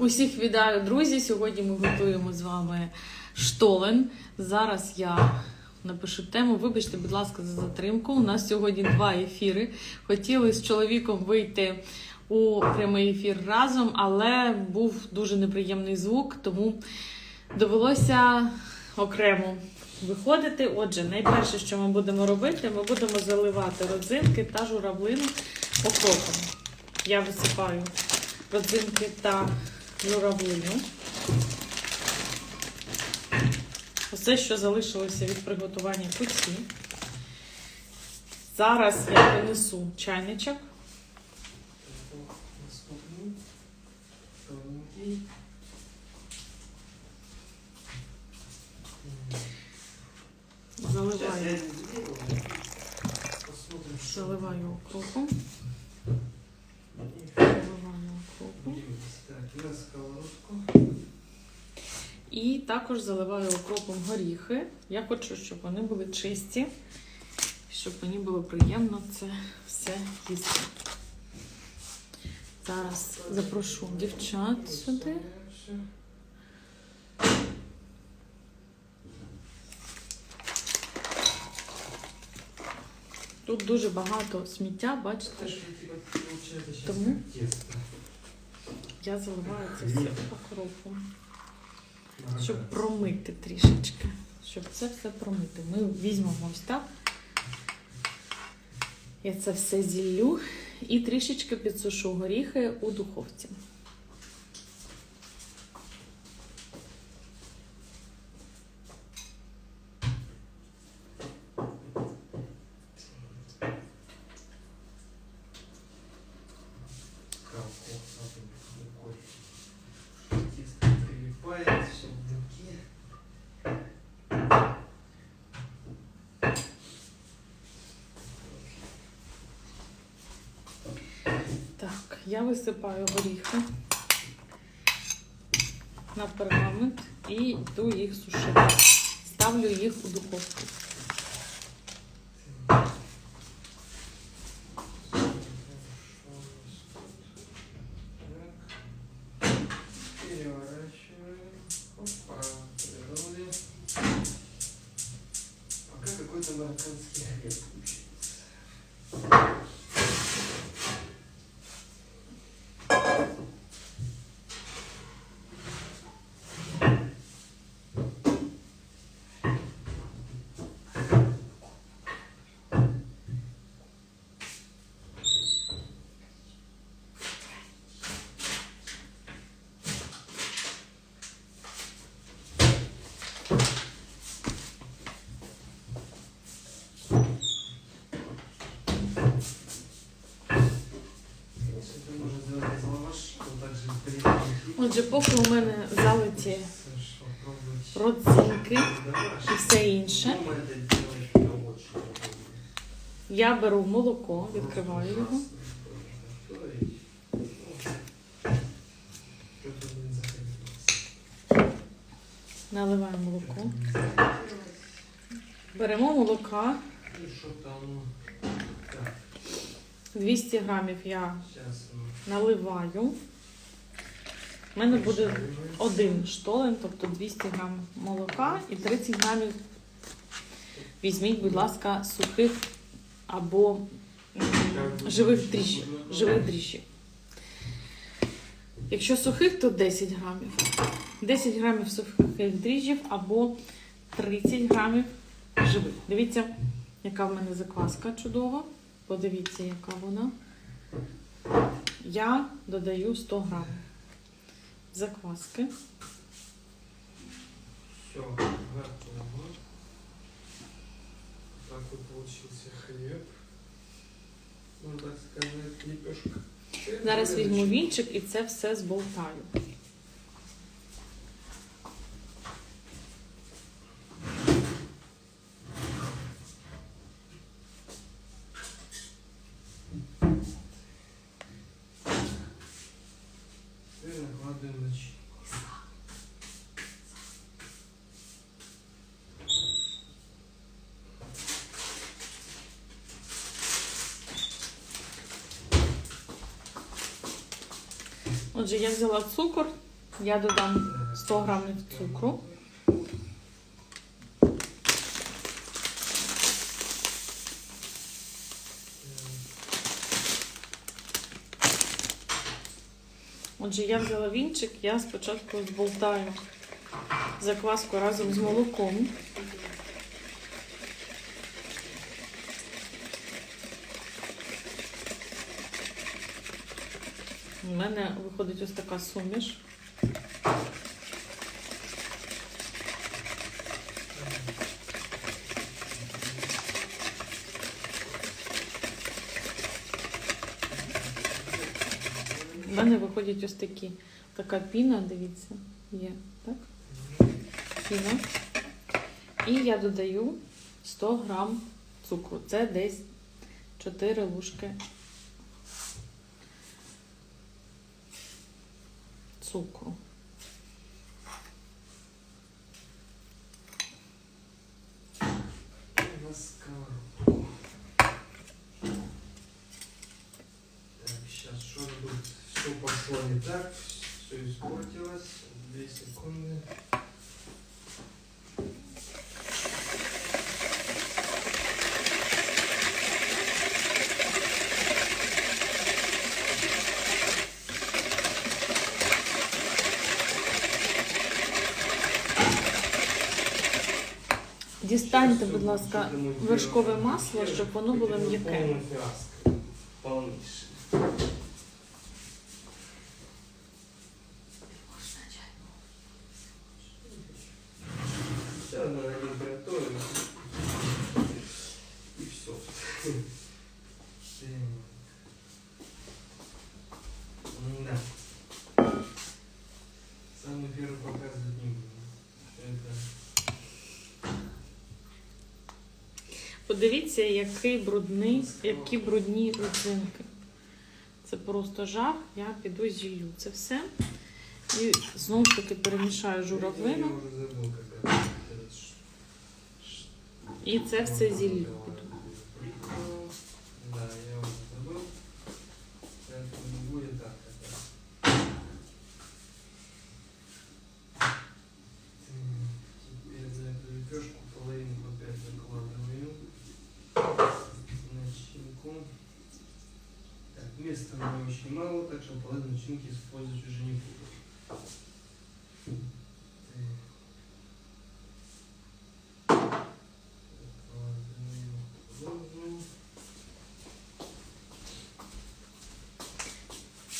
Усіх вітаю, друзі! Сьогодні ми готуємо з вами штолен. Зараз я напишу тему. Вибачте, будь ласка, за затримку. У нас сьогодні два ефіри. Хотіли з чоловіком вийти у прямий ефір разом, але був дуже неприємний звук, тому довелося окремо виходити. Отже, найперше, що ми будемо робити, ми будемо заливати родзинки та журавлину окропом. Я висипаю родзинки та журавлину. Усе, що залишилося від приготування куці. Зараз я принесу чайничок. Заливаю, заливаю окропом. будет. Заливаю Так, на. І також заливаю окропом горіхи. Я хочу, щоб вони були чисті, щоб мені було приємно це все їсти. Зараз запрошу дівчат сюди. Тут дуже багато сміття, бачите? Тому? Я заливаю це все окропом, щоб промити трішечки. Щоб це все промити. Ми візьмемо ось так. Я це все зіллю і трішечки підсушу горіхи у духовці. Я висипаю горіхи на пергамент і йду їх сушити. Ставлю їх у духовку. Отже, поки у мене залиті родзинки і все інше, я беру молоко, відкриваю його. Наливаю молоко. Беремо молока. Ну что там? Так, 200 грамів я наливаю. У мене буде один штолен, тобто 200 грам молока і 30 грамів. Візьміть, будь ласка, сухих або живих дріжджів. Живих дріжджів. Якщо сухих, то 10 грамів. 10 грамів сухих дріжджів або 30 грамів живих. Дивіться, яка в мене закваска чудова. Подивіться, яка вона. Я додаю 100 грамів закваски. Все, готово. Так вот получился хлеб. Можно так сказать, лепешка. Зараз візьму вінчик і це все зболтаю. Отже, я взяла цукор, Я додам 100 грамів цукру. Отже, я взяла вінчик, я спочатку зболтаю закваску разом з молоком. Мене виходить ось така суміш. У мене виходять ось такі. Така піна, дивіться, є, так? Піна. І я додаю 100 грам цукру. Це десь 4 ложки цукру. Все пошло не так, все испортилось. Две секунды. Дістаньте, Щас будь всё ласка, будет демонтировано. вершкове масло, щоб воно було Это м'яке. полный фиаско. Полнейший. Все, надо температуру. И все. Подивіться, який брудний, які брудні родзинки. Це просто жах. Я піду зіллю це все. І знову ж таки перемішаю Я журавлину. уже забыл, как это. этот ш- ш- І це все зіллю. Очень мало, так что половину начинки использовать уже не буду.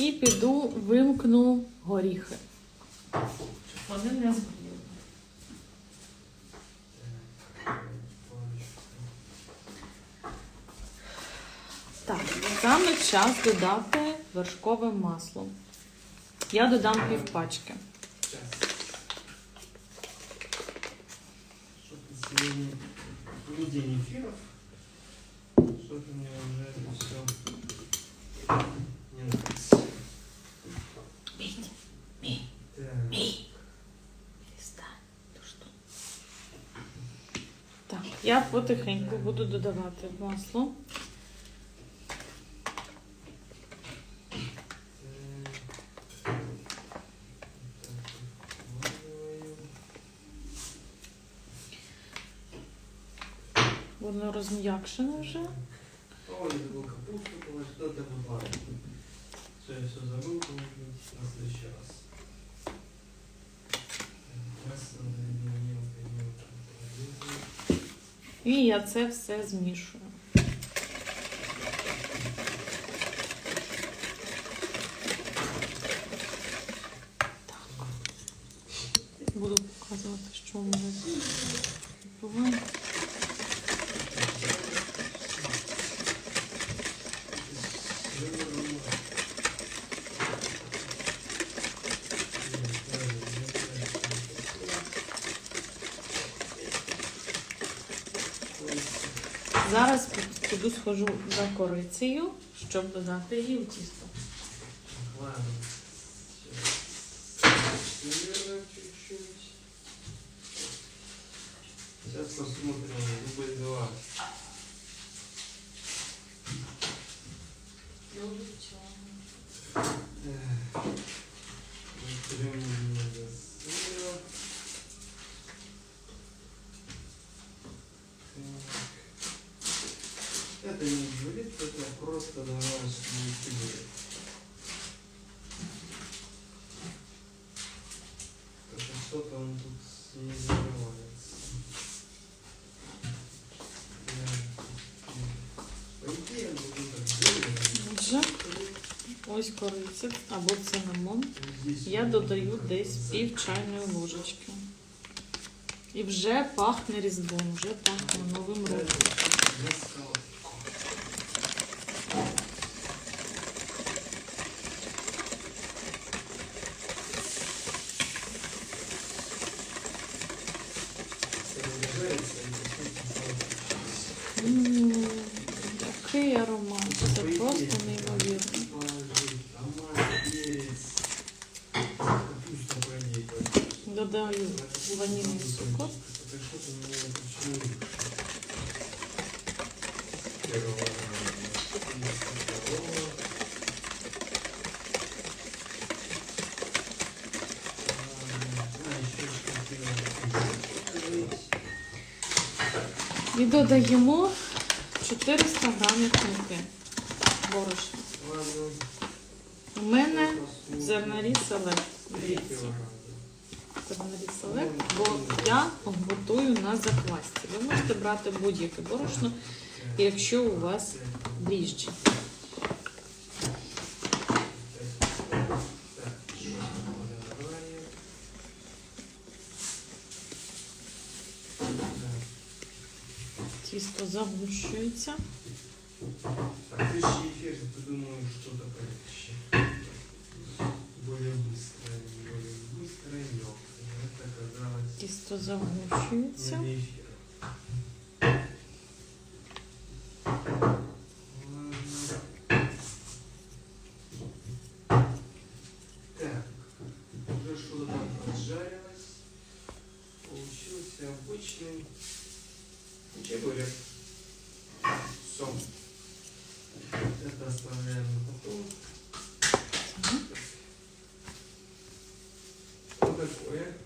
І піду вимкну горіхи. Щоб вони не згоріли. Так, саме час додати вершкове масло. Я додам сегодня не день эфиров. Что-то мне уже все не нравится. Так. Перестань. Ти що? Так, я потихеньку буду додавати масло. Воно розм'якшене вже. О, я забыл капусту положить, что это вот ладно. Все, я все забыл, положить на следующий раз. Раз надо мелко, мелко порезать. І я це все змішую. Зараз піду схожу за корицею, щоб додати її в тісто. Ось кориця або цинамон. Я додаю десь пів чайної ложечки. І вже пахне різдвом, вже пахне новим роком. М, Який аромат, це просто неймовірно. Додаю ванільний цукор. І додаємо 400 грамів муки борошна. У мене зернарі селект. Дивіться. Бо я готую на заквасті. Ви можете брати будь-яке борошно, якщо у вас дріжджі. Тісто загущується. просто загущується. обычный чебурек с сом. Это оставляем потом. Вот такое.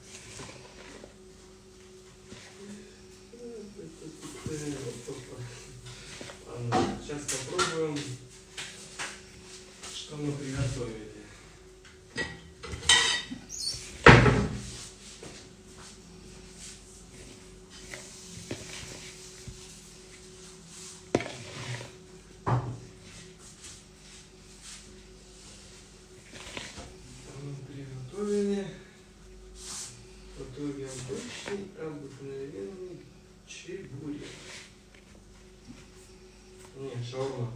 Шаурма.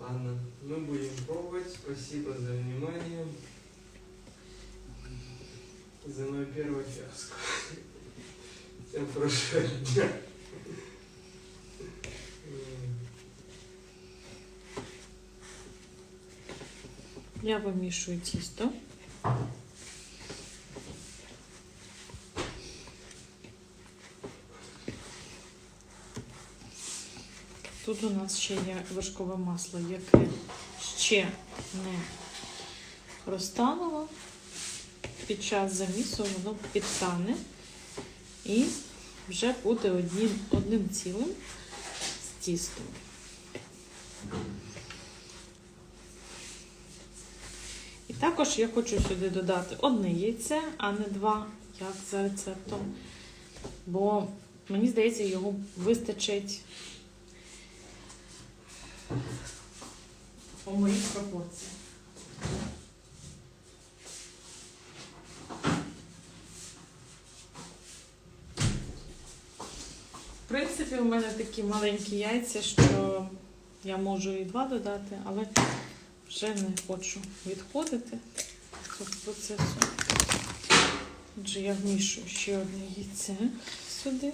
Ладно, мы будем пробовать. Спасибо за внимание. За мою первую фиаско. Всем хорошего дня. Я вимішую тісто. Тут у нас ще є вершкове масло, яке ще не розтануло. Під час замісу воно підтане і вже буде одним, одним цілим з тістом. І також я хочу сюди додати одне яйце, а не два, як за рецептом. Бо мені здається, його вистачить по моїх пропорціях. В принципі, у мене такі маленькі яйця, що я можу і два додати, але вже не хочу відходити від процесу. Отже, я вмішую ще одне яйце сюди.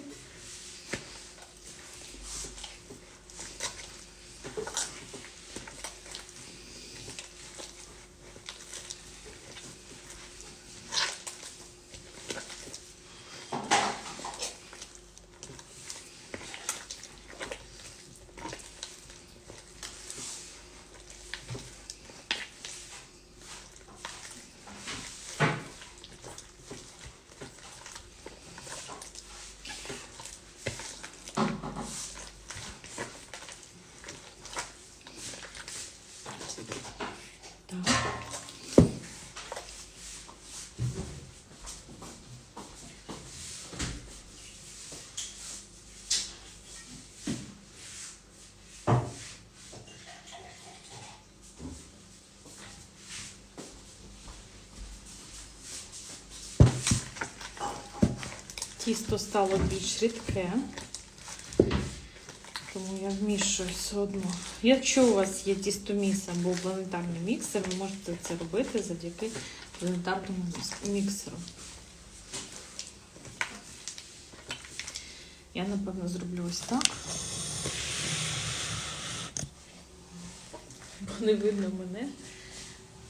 Тісто стало більш рідке. Тому я вмішую все одно. Якщо у вас є тістоміс або планетарний міксер, ви можете це робити завдяки планетарному міксеру. Я, напевно, зроблю ось так. Бо не видно мене.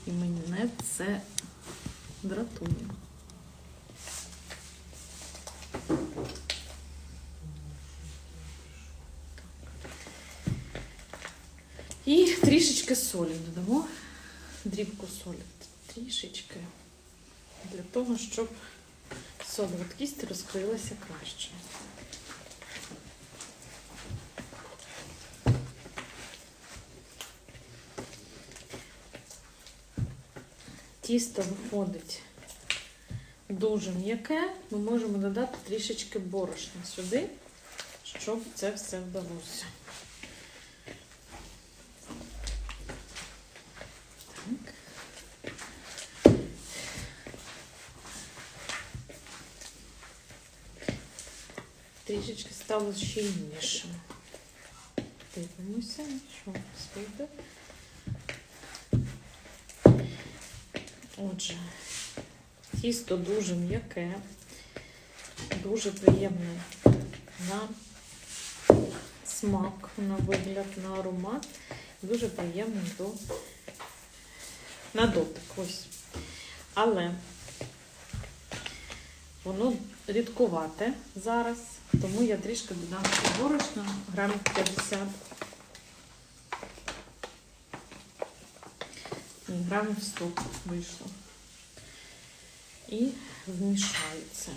І мене це дратує. І трішечки солі додамо. Дрібку солі. Трішечки. Для того, щоб солодкість розкрилася краще. Тісто виходить дуже м'яке. Ми можемо додати трішечки борошна сюди, щоб це все вдалося. Так. Трішечки стало щільнішим. Дивимося, що вийде. Отже, тісто дуже м'яке, дуже приємне на смак, на вигляд, на аромат. Дуже приємне до на дотик. Ось. Але воно рідкувате зараз, тому я трішки додам борошна, грамів 50. Ні, грамів 100 вийшло. І вмішаю це.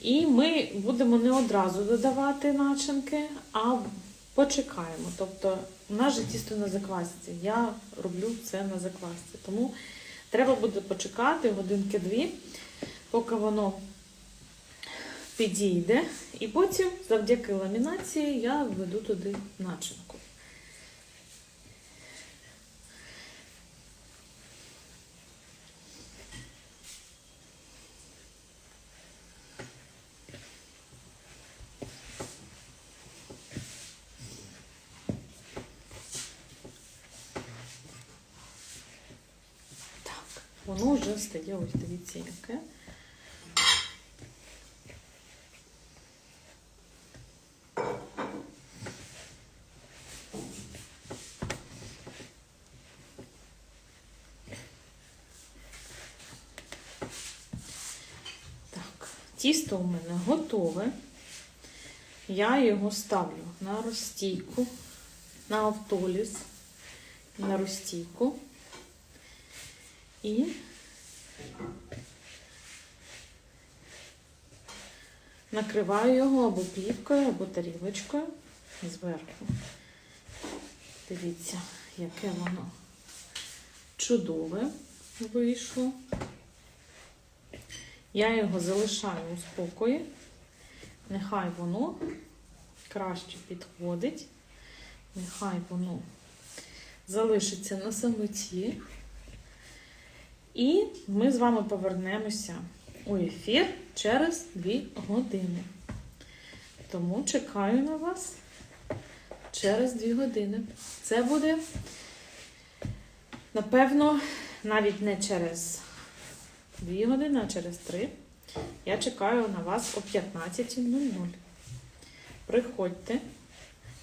І ми будемо не одразу додавати начинки, а почекаємо. Тобто, у нас же тісто на заквасці. Я роблю це на заквасці. Тому треба буде почекати годинки-дві, поки воно підійде. І потім, завдяки ламінації, я введу туди начинку. Так, воно вже стає, ось дивіться, яке. Так, тісто у мене готове. Я його ставлю на розстійку, на автоліз, на розстійку. І накриваю його або плівкою, або тарілочкою зверху. Дивіться, яке воно чудове вийшло. Я його залишаю у спокої. Нехай воно краще підходить. Нехай воно залишиться на самоті. І ми з вами повернемося у ефір через 2 години. Тому чекаю на вас через 2 години. Це буде, напевно, навіть не через 2 години, через 3. Я чекаю на вас о 15.00. Приходьте,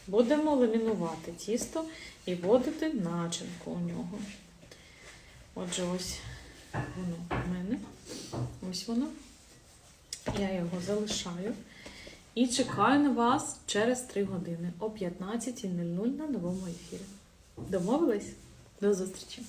будемо ламінувати тісто і вводити начинку у нього. Отже, ось воно в мене. Ось воно. Я його залишаю. І чекаю на вас через 3 години о 15.00 на новому ефірі. Домовились? До зустрічі!